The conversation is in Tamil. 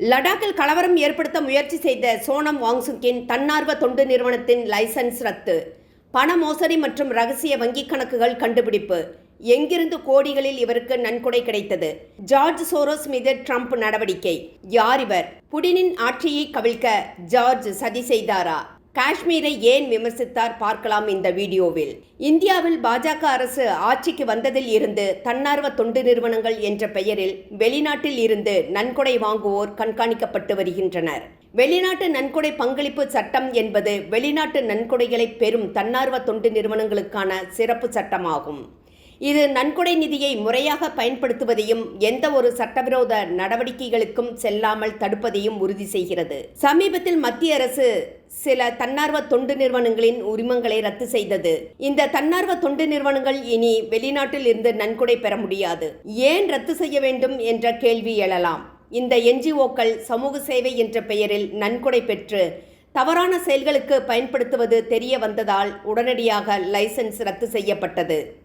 லடாக்கில் கலவரம் ஏற்படுத்த முயற்சி செய்த சோனம் வாங்சுக்கின் தன்னார்வ தொண்டு நிறுவனத்தின் லைசன்ஸ் ரத்து. பண மோசடி மற்றும் ரகசிய வங்கிக் கணக்குகள் கண்டுபிடிப்பு. எங்கிருந்து கோடிகளில் இவருக்கு நன்கொடை கிடைத்தது? ஜார்ஜ் சோரோஸ் மீது ட்ரம்ப் நடவடிக்கை. யார் இவர்? புடினின் ஆட்சியை கவிழ்க்க ஜார்ஜ் சதி செய்தாரா? காஷ்மீரை ஏன் விமர்சித்தார் பார்க்கலாம் இந்த வீடியோவில். இந்தியாவில் பாஜக அரசு ஆட்சிக்கு வந்ததில் இருந்து தன்னார்வ தொண்டு நிறுவனங்கள் என்ற பெயரில் வெளிநாட்டில் இருந்து நன்கொடை வாங்குவோர் கண்காணிக்கப்பட்டு வருகின்றனர். வெளிநாட்டு நன்கொடை பங்களிப்பு சட்டம் என்பது வெளிநாட்டு நன்கொடைகளை பெறும் தன்னார்வ தொண்டு நிறுவனங்களுக்கான சிறப்பு சட்டமாகும். இது நன்கொடை நிதியை முறையாக பயன்படுத்துவதையும் எந்த ஒரு சட்டவிரோத நடவடிக்கைகளுக்கும் செல்லாமல் தடுப்பதையும் உறுதி செய்கிறது. சமீபத்தில் மத்திய அரசு சில தன்னார்வ தொண்டு நிறுவனங்களின் உரிமங்களை ரத்து செய்தது. இந்த தன்னார்வ தொண்டு நிறுவனங்கள் இனி வெளிநாட்டில் இருந்து நன்கொடை பெற முடியாது. ஏன் ரத்து செய்ய வேண்டும் என்ற கேள்வி எழலாம். இந்த என்ஜிஓக்கள் சமூக சேவை என்ற பெயரில் நன்கொடை பெற்று தவறான செயல்களுக்கு பயன்படுத்துவது தெரிய வந்ததால் உடனடியாக லைசன்ஸ் ரத்து செய்யப்பட்டது.